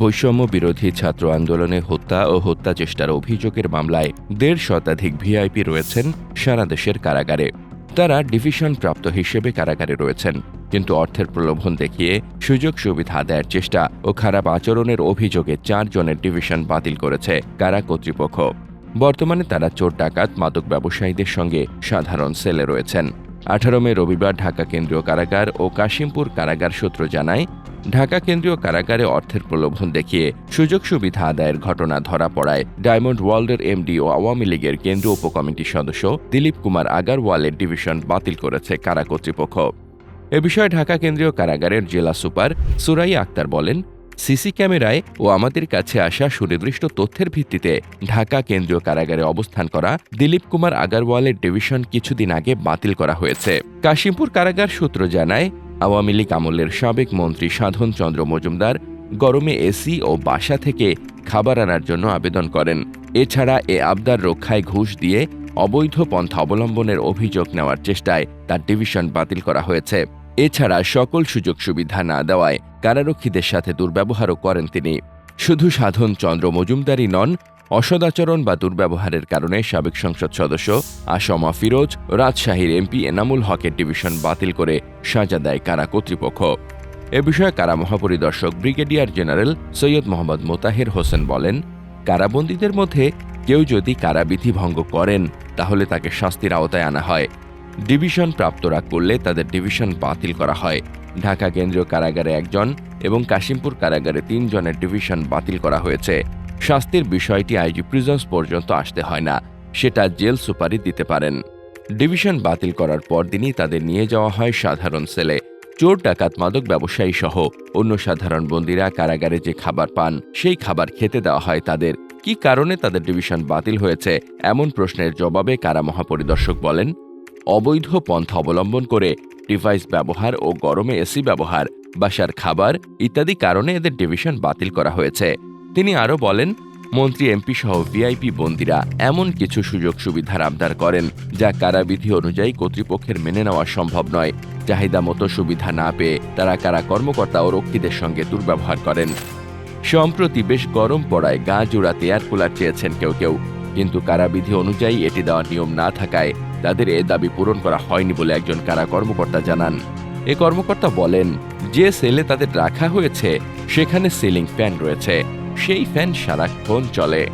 বৈষম্য বিরোধী ছাত্র আন্দোলনে হত্যা ও হত্যা চেষ্টার অভিযোগের মামলায় দেড় শতাধিক ভিআইপি রয়েছেন সারা দেশের কারাগারে। তারা ডিভিশন প্রাপ্ত হিসেবে কারাগারে রয়েছেন, কিন্তু অর্থের প্রলোভন দেখিয়ে সুযোগ সুবিধা আদায়ের চেষ্টা ও খারাপ আচরণের অভিযোগে চারজনের ডিভিশন বাতিল করেছে কারা কর্তৃপক্ষ। বর্তমানে তারা চোর, ডাকাত, মাদক ব্যবসায়ীদের সঙ্গে সাধারণ সেলে রয়েছেন। আঠারো মে রবিবার ঢাকা কেন্দ্রীয় কারাগার ও কাশিমপুর কারাগার সূত্র জানায় ঢাকা কেন্দ্রীয় কারাগারে অর্থের প্রলোভন দেখিয়ে সুযোগ সুবিধা আদায়ের ঘটনা ধরা পড়ায় ডায়মন্ড ওয়ার্ল্ডের এমডি ও আওয়ামী লীগের কেন্দ্রীয় উপকমিটির সদস্য দিলীপ কুমার আগারওয়ালের ডিভিশন বাতিল করেছে কারা কর্তৃপক্ষ। এ বিষয়ে ঢাকা কেন্দ্রীয় কারাগারের জেলা সুপার সুরাই আক্তার বলেন, সিসি ক্যামেরায় ও আমাদের কাছে আসা সুনির্দিষ্ট তথ্যের ভিত্তিতে ঢাকা কেন্দ্রীয় কারাগারে অবস্থান করা দিলীপ কুমার আগারওয়ালের ডিভিশন কিছুদিন আগে বাতিল করা হয়েছে। কাশিমপুর কারাগার সূত্র জানায় আওয়ামী লীগ আমলের সাবেক মন্ত্রী সাধন চন্দ্র মজুমদার গরমে এসি ও বাসা থেকে খাবার আনার জন্য আবেদন করেন। এছাড়া এ আবদার রক্ষায় ঘুষ দিয়ে অবৈধ পন্থা অবলম্বনের অভিযোগ নেওয়ার চেষ্টায় তার ডিভিশন বাতিল করা হয়েছে। এছাড়া সকল সুযোগ সুবিধা না দেওয়ায় কারারক্ষীদের সাথে দুর্ব্যবহারও করেন তিনি। শুধু সাধন চন্দ্র মজুমদারই নন অসদাচরণ বা দুর্ব্যবহারের কারণে সাবেক সংসদ সদস্য আসমা ফিরোজ, রাজশাহীর এমপি এনামুল হকের ডিভিশন বাতিল করে সাজা দেয় কারা কর্তৃপক্ষ। এ বিষয়ে কারা মহাপরিদর্শক ব্রিগেডিয়ার জেনারেল সৈয়দ মোহাম্মদ মোতাহের হোসেন বলেন, কারাবন্দীদের মধ্যে কেউ যদি কারাবিধি ভঙ্গ করেন, তাহলে তাকে শাস্তির আওতায় আনা হয়। ডিভিশন প্রাপ্তরা করলে তাদের ডিভিশন বাতিল করা হয়। ঢাকা কেন্দ্রীয় কারাগারে একজন এবং কাশিমপুর কারাগারে তিনজনের ডিভিশন বাতিল করা হয়েছে। শাস্তির বিষয়টি আইজি প্রিজন্স পর্যন্ত আসতে হয় না। সেটা জেল সুপারি দিতে পারেন। ডিভিশন বাতিল করার পরদিনই তাদের নিয়ে যাওয়া হয় সাধারণ সেলে। চোর, ডাকাত, মাদক ব্যবসায়ী সহ অন্য সাধারণ বন্দীরা কারাগারে যে খাবার পান, সেই খাবার খেতে দেওয়া হয় তাদের। কি কারণে তাদের ডিভিশন বাতিল হয়েছে, এমন প্রশ্নের জবাবে কারা মহাপরিদর্শক বলেন? অবৈধ পন্থা অবলম্বন করে ডিভাইস ব্যবহার ও গরমে এসি ব্যবহার, বাসার খাবার ইত্যাদি কারণে এদের ডিভিশন বাতিল করা হয়েছে। তিনি আরও বলেন, মন্ত্রী এমপি সহ ভিআইপি বন্দীরা এমন কিছু সুযোগ সুবিধার আবদার করেন যা কারাবিধি অনুযায়ী কর্তৃপক্ষের মেনে নেওয়া সম্ভব নয়। চাহিদা মতো সুবিধা না পেয়ে তারা কারা কর্মকর্তা ও রক্ষীদের সঙ্গে দুর্ব্যবহার করেন। সম্প্রতি বেশ গরম পড়ায় গা জোড়াতে এয়ার কুলার চেয়েছেন কেউ কেউ। কিন্তু কারাবিধি অনুযায়ী এটি দেওয়ার নিয়ম না থাকায় তাদের এ দাবি পূরণ করা হয়নি বলে একজন কারা কর্মকর্তা জানান। এ কর্মকর্তা বলেন, যে সেলে তাদের রাখা হয়েছে, সেখানে সিলিং ফ্যান রয়েছে। সেই ফ্যান সারাক্ষণ চলে।